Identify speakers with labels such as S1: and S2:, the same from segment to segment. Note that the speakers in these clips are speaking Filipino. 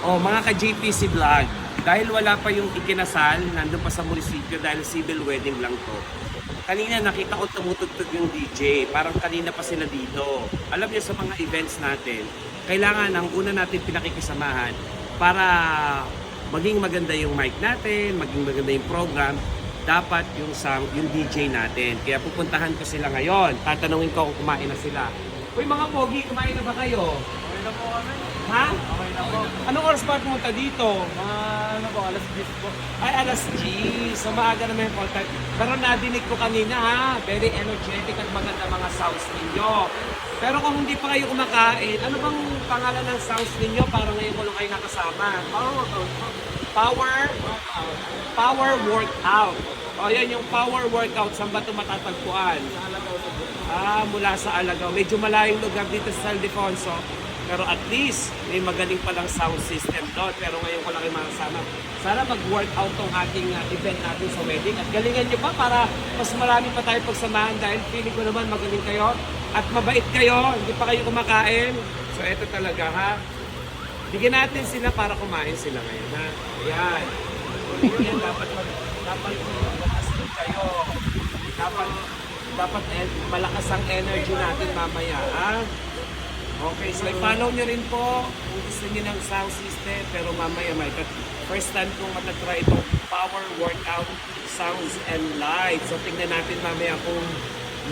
S1: O mga ka-JPC Vlog, dahil wala pa yung ikinasal, nandun pa sa munisipyo dahil civil wedding lang to. Kanina nakita ko tumutugtog yung DJ, parang kanina pa sila dito. Alam niyo sa mga events natin, kailangan ang una natin pinakikisamahan para maging maganda yung mic natin, maging maganda yung program, dapat yung sound, yung DJ natin. Kaya pupuntahan ko sila ngayon. Tatanungin ko kung kumain na sila. Uy mga pogi, kumain na ba kayo?
S2: Okay na po kami.
S1: Ha? Anong oras pa pumunta dito?
S2: Mga ano po, alas 10 po.
S1: Ay, alas G. So maaga naman yung contact. Pero nadinig ko kanina ha, very energetic at maganda mga sounds ninyo. Pero kung hindi pa kayo kumakain, ano bang pangalan ng sounds ninyo para ngayon ko lang kayo nakasama?
S2: Power workout po.
S1: Power? Power workout. O yan yung power workout. Saan ba ito matatagpuan?
S2: Sa Alagaw.
S1: Ah, mula sa Alagaw. Medyo malayong lugar dito sa San. Pero at least, may magaling palang sound system doon. Pero ngayon ko lang yung makasama. Sana mag-workout tong ating uh, event natin sa wedding. At galingan nyo pa para mas marami pa tayo pagsamahan dahil feeling ko naman magaling kayo. At mabait kayo. Hindi pa kayo kumakain. So eto talaga ha. Bigyan natin sila para kumain sila ngayon ha. Ayan. Yan, dapat mag- dapat malakas din kayo. Dapat dapat eh, malakas ang energy natin mamaya, ha? Okay, so i-follow nyo rin po gusto nyo ng sound system, pero mamaya may kat- first time kong matatry itong power workout sounds and lights. So tingnan natin mamaya kung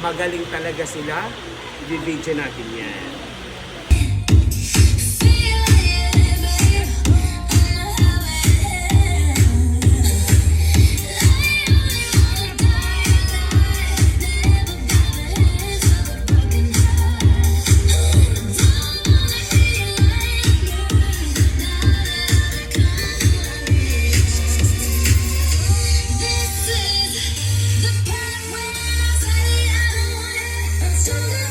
S1: magaling talaga sila. I-video natin yan.
S3: Tonight.